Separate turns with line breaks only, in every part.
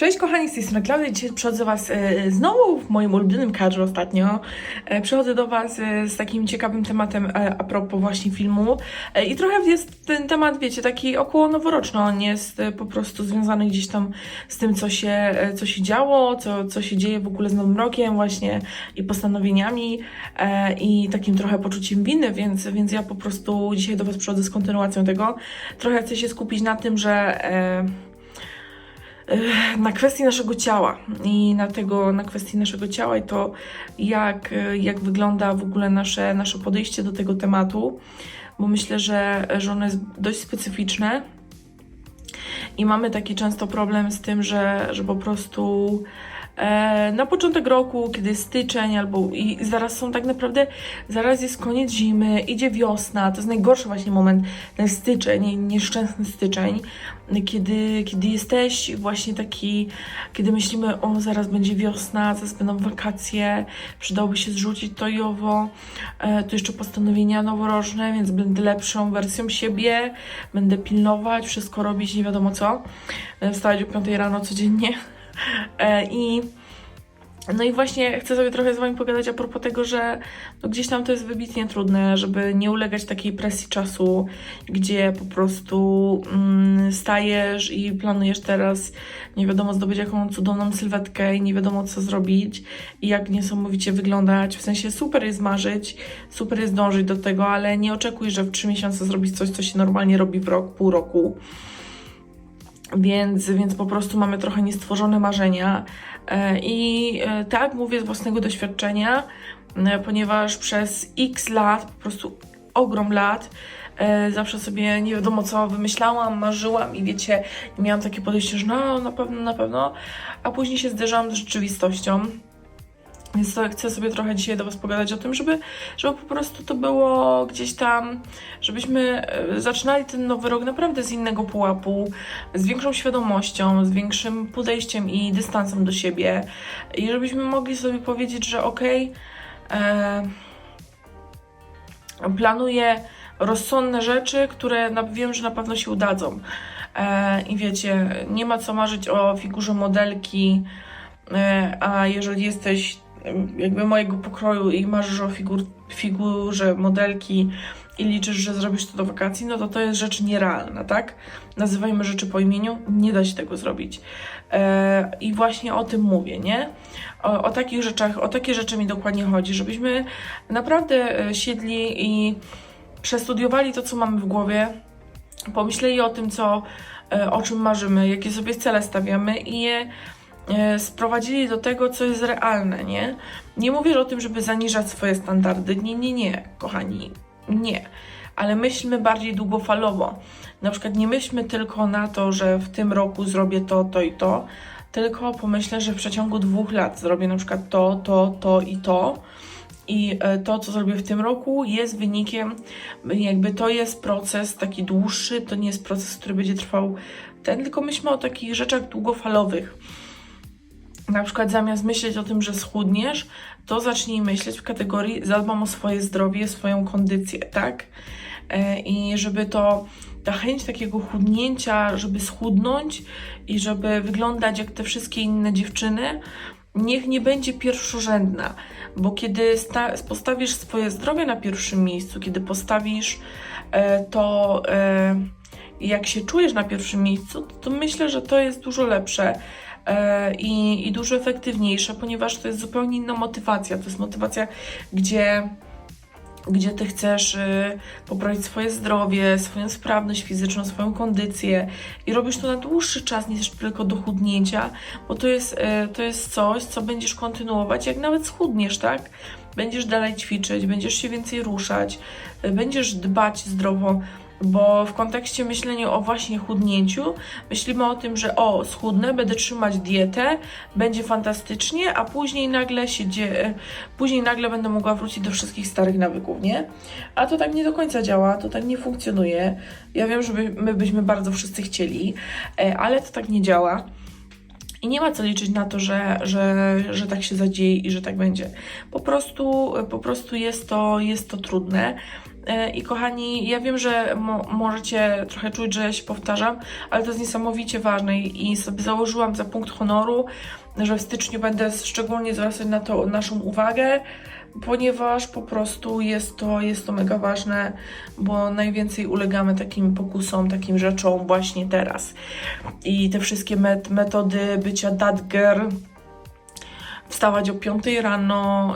Cześć kochani, z tej strony Klaudia. Dzisiaj przychodzę do Was e, znowu w moim ulubionym kadrze ostatnio. E, przychodzę do Was e, z takim ciekawym tematem a propos właśnie filmu. I trochę jest ten temat, wiecie, taki około noworoczny. On jest po prostu związany gdzieś tam z tym, co się, co się działo, co, co się dzieje w ogóle z Nowym Rokiem właśnie i postanowieniami i takim trochę poczuciem winy, więc, więc ja po prostu dzisiaj do Was przychodzę z kontynuacją tego. Trochę chcę się skupić na tym, że... E, na kwestii naszego ciała i na tego, na kwestii naszego ciała i to, jak, jak wygląda w ogóle nasze, nasze podejście do tego tematu, bo myślę, że, że ono jest dość specyficzne i mamy taki często problem z tym, że, że po prostu na początek roku, kiedy jest styczeń albo i zaraz są tak naprawdę, zaraz jest koniec zimy, idzie wiosna, to jest najgorszy właśnie moment, ten styczeń, nieszczęsny styczeń, kiedy, kiedy jesteś właśnie taki, kiedy myślimy, o zaraz będzie wiosna, zaraz będą wakacje, przydałoby się zrzucić to i owo, e, to jeszcze postanowienia noworoczne, więc będę lepszą wersją siebie, będę pilnować, wszystko robić, nie wiadomo co, będę wstawać o 5 rano codziennie e, i no i właśnie chcę sobie trochę z Wami pogadać a propos tego, że no gdzieś tam to jest wybitnie trudne, żeby nie ulegać takiej presji czasu, gdzie po prostu mm, stajesz i planujesz teraz nie wiadomo zdobyć jaką cudowną sylwetkę i nie wiadomo co zrobić i jak niesamowicie wyglądać. W sensie super jest marzyć, super jest dążyć do tego, ale nie oczekuj, że w trzy miesiące zrobić coś, co się normalnie robi w rok, pół roku. Więc, więc po prostu mamy trochę niestworzone marzenia. E, I e, tak mówię z własnego doświadczenia, e, ponieważ przez x lat, po prostu ogrom lat, zawsze sobie nie wiadomo co wymyślałam, marzyłam i wiecie, miałam takie podejście, że no na pewno, na pewno, a później się zderzałam z rzeczywistością. Więc chcę sobie trochę dzisiaj do Was pogadać o tym, żeby, żeby po prostu to było gdzieś tam, żebyśmy e, zaczynali ten nowy rok naprawdę z innego pułapu, z większą świadomością, z większym podejściem i dystansem do siebie i żebyśmy mogli sobie powiedzieć, że okej, e, planuję rozsądne rzeczy, które na, wiem, że na pewno się udadzą. E, I wiecie, nie ma co marzyć o figurze modelki, e, a jeżeli jesteś jakby mojego pokroju i marzysz o figur, figurze modelki i liczysz, że zrobisz to do wakacji, no to to jest rzecz nierealna, tak? Nazywajmy rzeczy po imieniu, nie da się tego zrobić. E, I właśnie o tym mówię, nie? O, o takich rzeczach, o takie rzeczy mi dokładnie chodzi, żebyśmy naprawdę e, siedli i przestudiowali to, co mamy w głowie, pomyśleli o tym, co, e, o czym marzymy, jakie sobie cele stawiamy i je sprowadzili do tego, co jest realne, nie? Nie mówię o tym, żeby zaniżać swoje standardy. Nie, nie, nie, kochani, nie. Ale myślmy bardziej długofalowo. Na przykład nie myślmy tylko na to, że w tym roku zrobię to, to i to, tylko pomyślę, że w przeciągu dwóch lat zrobię na przykład to, to, to i to. I e, to, co zrobię w tym roku, jest wynikiem, jakby to jest proces taki dłuższy, to nie jest proces, który będzie trwał ten, tylko myślmy o takich rzeczach długofalowych. Na przykład zamiast myśleć o tym, że schudniesz, to zacznij myśleć w kategorii zadbam o swoje zdrowie, swoją kondycję, tak? E, I żeby to, ta chęć takiego chudnięcia, żeby schudnąć i żeby wyglądać jak te wszystkie inne dziewczyny, niech nie będzie pierwszorzędna, bo kiedy sta- postawisz swoje zdrowie na pierwszym miejscu, kiedy postawisz e, to, e, jak się czujesz na pierwszym miejscu, to myślę, że to jest dużo lepsze i, i dużo efektywniejsze, ponieważ to jest zupełnie inna motywacja. To jest motywacja, gdzie gdzie ty chcesz y, poprawić swoje zdrowie, swoją sprawność fizyczną, swoją kondycję i robisz to na dłuższy czas niż tylko do chudnięcia, bo to jest, y, to jest coś, co będziesz kontynuować, jak nawet schudniesz, tak? Będziesz dalej ćwiczyć, będziesz się więcej ruszać, y, będziesz dbać zdrowo, bo w kontekście myślenia o właśnie chudnięciu, myślimy o tym, że o, schudnę, będę trzymać dietę, będzie fantastycznie, a później nagle się dzieje, później nagle będę mogła wrócić do wszystkich starych nawyków, nie? A to tak nie do końca działa, to tak nie funkcjonuje. Ja wiem, że my byśmy bardzo wszyscy chcieli, e, ale to tak nie działa. I nie ma co liczyć na to, że, że, że tak się zadzieje i że tak będzie. Po prostu, po prostu jest, to, jest to trudne. E, I kochani, ja wiem, że mo możecie trochę czuć, że ja się powtarzam, ale to jest niesamowicie ważne i, sobie założyłam za punkt honoru, że w styczniu będę szczególnie zwracać na to naszą uwagę, ponieważ po prostu jest to, jest to mega ważne, bo najwięcej ulegamy takim pokusom, takim rzeczom właśnie teraz. I te wszystkie met metody bycia girl, wstawać o 5 rano,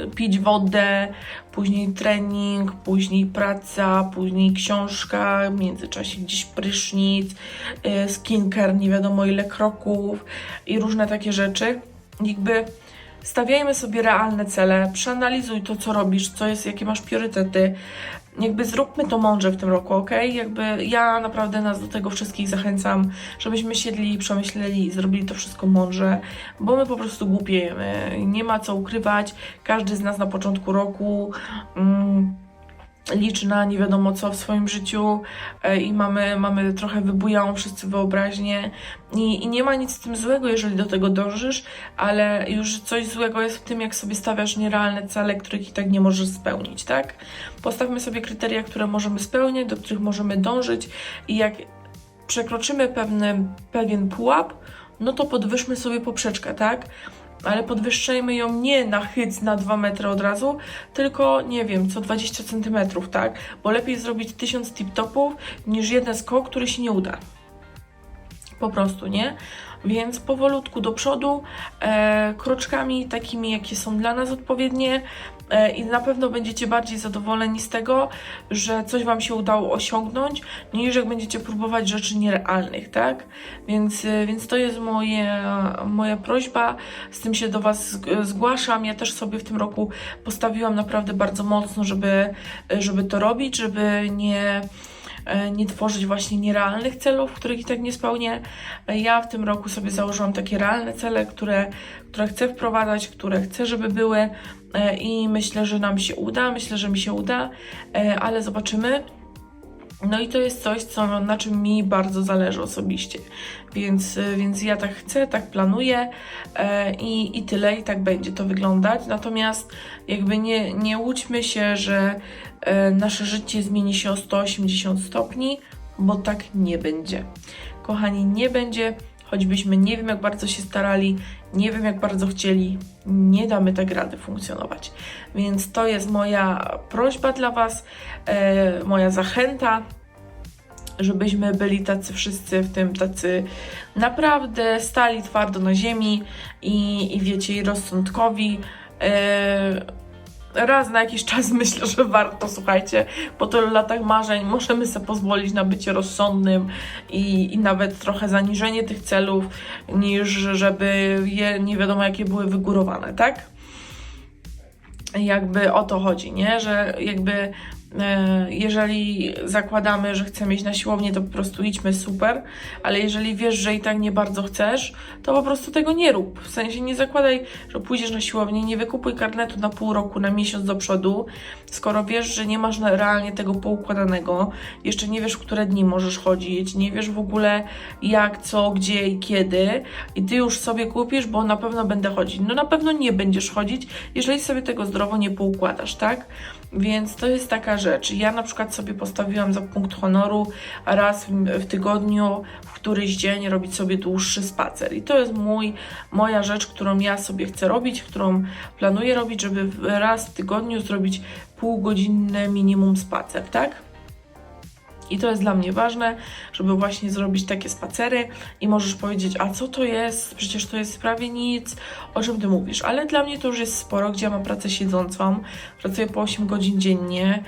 yy, pić wodę, później trening, później praca, później książka, w międzyczasie gdzieś prysznic, yy, skincare, nie wiadomo ile kroków i różne takie rzeczy. Jakby stawiajmy sobie realne cele, przeanalizuj to, co robisz, co jest, jakie masz priorytety. Jakby zróbmy to mądrze w tym roku, ok? Jakby ja naprawdę nas do tego wszystkich zachęcam, żebyśmy siedli, przemyśleli zrobili to wszystko mądrze, bo my po prostu głupiejemy. Nie ma co ukrywać. Każdy z nas na początku roku. Mm, liczy na nie wiadomo co w swoim życiu e, i mamy, mamy trochę wybujałą wszyscy wyobraźnię I, i nie ma nic z tym złego, jeżeli do tego dążysz, ale już coś złego jest w tym, jak sobie stawiasz nierealne cele, których i tak nie możesz spełnić, tak? Postawmy sobie kryteria, które możemy spełniać, do których możemy dążyć i jak przekroczymy pewny, pewien pułap, no to podwyższmy sobie poprzeczkę, tak? Ale podwyższajmy ją nie na hyc na 2 metry od razu, tylko nie wiem, co 20 centymetrów, tak? Bo lepiej zrobić 1000 tip-topów niż jeden skok, który się nie uda. Po prostu, nie? Więc powolutku do przodu, e, kroczkami takimi, jakie są dla nas odpowiednie, E, i na pewno będziecie bardziej zadowoleni z tego, że coś Wam się udało osiągnąć, niż jak będziecie próbować rzeczy nierealnych, tak? Więc, e, więc to jest moje, moja prośba, z tym się do Was zgłaszam. Ja też sobie w tym roku postawiłam naprawdę bardzo mocno, żeby, żeby to robić, żeby nie nie tworzyć właśnie nierealnych celów, których i tak nie spełnię. E, ja w tym roku sobie założyłam takie realne cele, które, które chcę wprowadzać, które chcę, żeby były e, i myślę, że nam się uda, myślę, że mi się uda, ale zobaczymy. No i to jest coś, co, na czym mi bardzo zależy osobiście. Więc, więc ja tak chcę, tak planuję e, i, i tyle, i tak będzie to wyglądać. Natomiast jakby nie, nie łudźmy się, że e, nasze życie zmieni się o 180 stopni, bo tak nie będzie. Kochani, nie będzie, choćbyśmy nie wiem jak bardzo się starali, nie wiem jak bardzo chcieli, nie damy tak rady funkcjonować. Więc to jest moja prośba dla Was, e, moja zachęta, żebyśmy byli tacy wszyscy w tym tacy naprawdę stali twardo na ziemi i, i wiecie, i rozsądkowi. E, raz na jakiś czas myślę, że warto, słuchajcie, po tylu latach marzeń możemy sobie pozwolić na bycie rozsądnym i, i nawet trochę zaniżenie tych celów, niż żeby je nie wiadomo jakie były wygórowane, tak? Jakby o to chodzi, nie? Że jakby jeżeli zakładamy, że chcemy iść na siłownię, to po prostu idźmy super, ale jeżeli wiesz, że i tak nie bardzo chcesz, to po prostu tego nie rób. W sensie nie zakładaj, że pójdziesz na siłownię, nie wykupuj karnetu na pół roku, na miesiąc do przodu, skoro wiesz, że nie masz realnie tego poukładanego, jeszcze nie wiesz, w które dni możesz chodzić, nie wiesz w ogóle jak, co, gdzie i kiedy i ty już sobie kupisz, bo na pewno będę chodzić. No na pewno nie będziesz chodzić, jeżeli sobie tego zdrowo nie poukładasz, tak? Więc to jest taka rzecz. Ja na przykład sobie postawiłam za punkt honoru raz w, tygodniu, w któryś dzień robić sobie dłuższy spacer. I to jest mój, moja rzecz, którą ja sobie chcę robić, którą planuję robić, żeby raz w tygodniu zrobić półgodzinny minimum spacer, tak? I to jest dla mnie ważne, żeby właśnie zrobić takie spacery i możesz powiedzieć, a co to jest? Przecież to jest prawie nic, o czym ty mówisz. Ale dla mnie to już jest sporo, gdzie ja mam pracę siedzącą, pracuję po 8 godzin dziennie.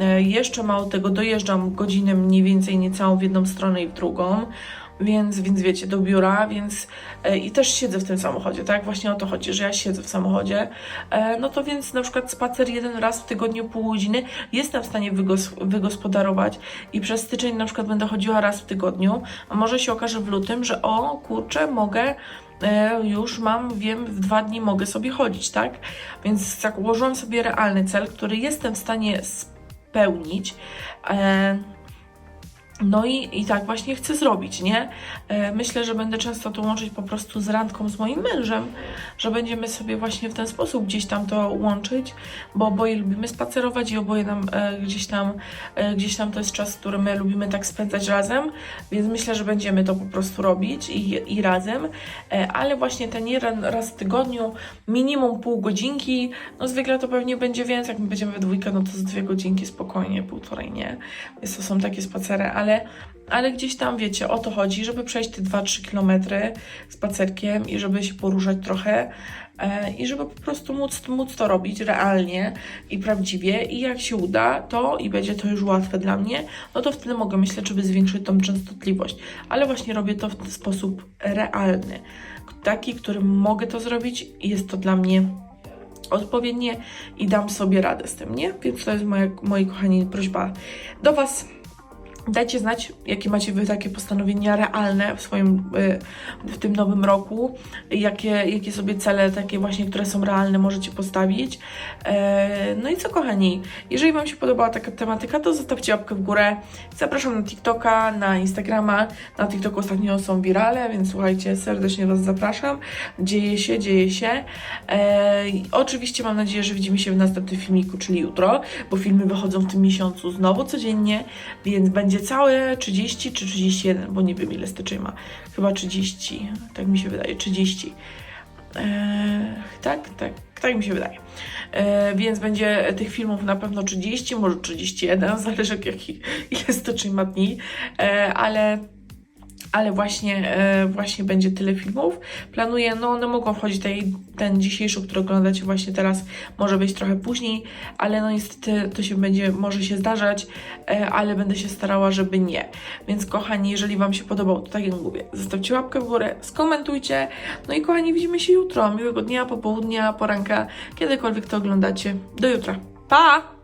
E, jeszcze mało tego, dojeżdżam godzinę mniej więcej niecałą w jedną stronę i w drugą więc, więc wiecie, do biura, więc e, i też siedzę w tym samochodzie, tak? Właśnie o to chodzi, że ja siedzę w samochodzie. E, no to więc na przykład spacer jeden raz w tygodniu pół godziny jestem w stanie wygos wygospodarować i przez styczeń na przykład będę chodziła raz w tygodniu, a może się okaże w lutym, że o kurczę, mogę już mam, wiem, w dwa dni mogę sobie chodzić, tak? Więc założyłam sobie realny cel, który jestem w stanie spełnić. E, No i, i tak właśnie chcę zrobić, nie? E, Myślę, że będę często to łączyć po prostu z randką z moim mężem, że będziemy sobie właśnie w ten sposób gdzieś tam to łączyć, bo oboje lubimy spacerować i oboje nam e, gdzieś tam, e, gdzieś tam to jest czas, który my lubimy tak spędzać razem, więc myślę, że będziemy to po prostu robić i, i razem, ale właśnie ten jeden raz w tygodniu, minimum pół godzinki, no zwykle to pewnie będzie więcej, jak my będziemy we dwójkę, no to z dwie godzinki spokojnie, półtorej, nie? Więc to są takie spacery, ale, ale gdzieś tam, wiecie, o to chodzi, żeby przejść te 2-3 kilometry spacerkiem i żeby się poruszać trochę e, i żeby po prostu móc, móc to robić realnie i prawdziwie i jak się uda to i będzie to już łatwe dla mnie, no to wtedy mogę myśleć, żeby zwiększyć tą częstotliwość, ale właśnie robię to w ten sposób realny, taki, którym mogę to zrobić i jest to dla mnie odpowiednie i dam sobie radę z tym, nie? Więc to jest moja, moi kochani, prośba do Was. Dajcie znać, jakie macie Wy takie postanowienia realne w swoim, y, w tym nowym roku, jakie, jakie sobie cele takie właśnie, które są realne możecie postawić. E, No i co kochani, jeżeli Wam się podobała taka tematyka, to zostawcie łapkę w górę. Zapraszam na TikToka, na Instagrama. Na TikToku ostatnio są wirale, więc słuchajcie, serdecznie Was zapraszam. Dzieje się, dzieje się. E, oczywiście mam nadzieję, że widzimy się w następnym filmiku, czyli jutro, bo filmy wychodzą w tym miesiącu znowu codziennie, więc będzie całe 30 czy 31, bo nie wiem ile styczeń ma. Chyba 30, tak mi się wydaje, 30. E, tak, tak, tak mi się wydaje. E, więc będzie tych filmów na pewno 30, może 31, zależy jak, jaki, ile styczeń ma dni, e, ale ale właśnie, e, właśnie będzie tyle filmów. Planuję, no one mogą wchodzić, tej, ten dzisiejszy, który oglądacie właśnie teraz, może być trochę później, ale no niestety to się będzie, może się zdarzać, e, ale będę się starała, żeby nie. Więc kochani, jeżeli Wam się podobał, to tak jak mówię, zostawcie łapkę w górę, skomentujcie, no i kochani, widzimy się jutro. Miłego dnia, popołudnia, poranka, kiedykolwiek to oglądacie. Do jutra. Pa!